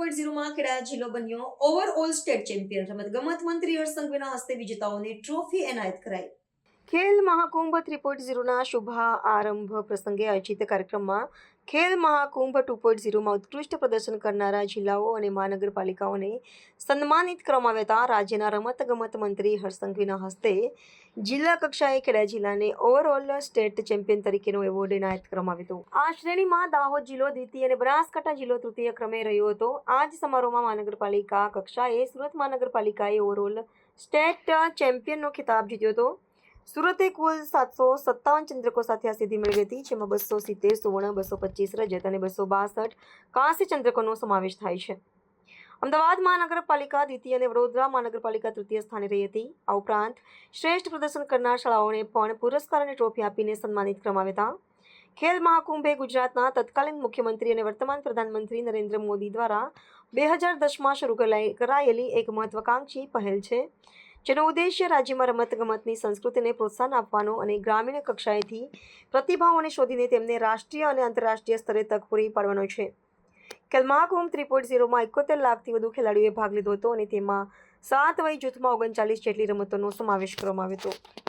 Point ઝીરોમાં કેડા જિલ્લો બન્યો. Overall state champion રમત ગમત મંત્રી હર્ષ સંઘવીના હસ્તે વિજેતાઓને ટ્રોફી એનાયત કરાઈ. ખેલ મહાકુંભ થ્રી પોઈન્ટ ઝીરોના શુભ આરંભ પ્રસંગે આયોજિત કાર્યક્રમમાં ખેલ મહાકુંભ ટુ પોઈન્ટ ઝીરોમાં ઉત્કૃષ્ટ પ્રદર્શન કરનારા જિલ્લાઓ અને મહાનગરપાલિકાઓને સન્માનિત કરવામાં આવ્યા હતા. રાજ્યના રમતગમત મંત્રી હરસંઘવીના હસ્તે જિલ્લા કક્ષાએ ખેડા જિલ્લાને ઓવરઓલ સ્ટેટ ચેમ્પિયન તરીકેનો એવોર્ડ એનાયત કરવામાં આવ્યો હતો. આ શ્રેણીમાં દાહોદ જિલ્લો દ્વિતીય અને બનાસકાંઠા જિલ્લો તૃતીય ક્રમે રહ્યો હતો. આ જ સમારોહમાં મહાનગરપાલિકા કક્ષાએ સુરત મહાનગરપાલિકાએ ઓવરઓલ સ્ટેટ ચેમ્પિયનનો ખિતાબ જીત્યો હતો. સુરતે કુલ સાતસો સત્તાવન ચંદ્રકો સાથે આ સિદ્ધિ મેળવી હતી, જેમાં બસો સિત્તેર, સુવર્ણ, બસો પચીસ, રજત અને બસો બાસઠ કાંસ્ય ચંદ્રકોનો સમાવેશ થાય છે. અમદાવાદ મહાનગરપાલિકા દ્વિતીય અને વડોદરા મહાનગરપાલિકા તૃતીય સ્થાને રહી હતી. આ ઉપરાંત શ્રેષ્ઠ પ્રદર્શન કરનાર શાળાઓને પણ પુરસ્કાર અને ટ્રોફી આપીને સન્માનિત કરવામાં હતા ખેલ મહાકુંભે ગુજરાતના તત્કાલીન મુખ્યમંત્રી અને વર્તમાન પ્રધાનમંત્રી નરેન્દ્ર મોદી દ્વારા બે હજાર દસમાં શરૂ કરાયેલી એક મહત્વાકાંક્ષી પહેલ છે. જેનો ઉદ્દેશ્ય રાજ્યમાં રમતગમતની સંસ્કૃતિને પ્રોત્સાહન આપવાનો અને ગ્રામીણ કક્ષાએથી પ્રતિભાઓને શોધીને તેમને રાષ્ટ્રીય અને આંતરરાષ્ટ્રીય સ્તરે તક પૂરી પાડવાનો છે. ખેલ મહાકુંભ થ્રી પોઈન્ટ ઝીરોમાં એકોતેર લાખથી વધુ ખેલાડીઓએ ભાગ લીધો હતો અને તેમાં સાત વય જૂથમાં ઓગણચાલીસ જેટલી રમતોનો સમાવેશ કરવામાં આવ્યો હતો.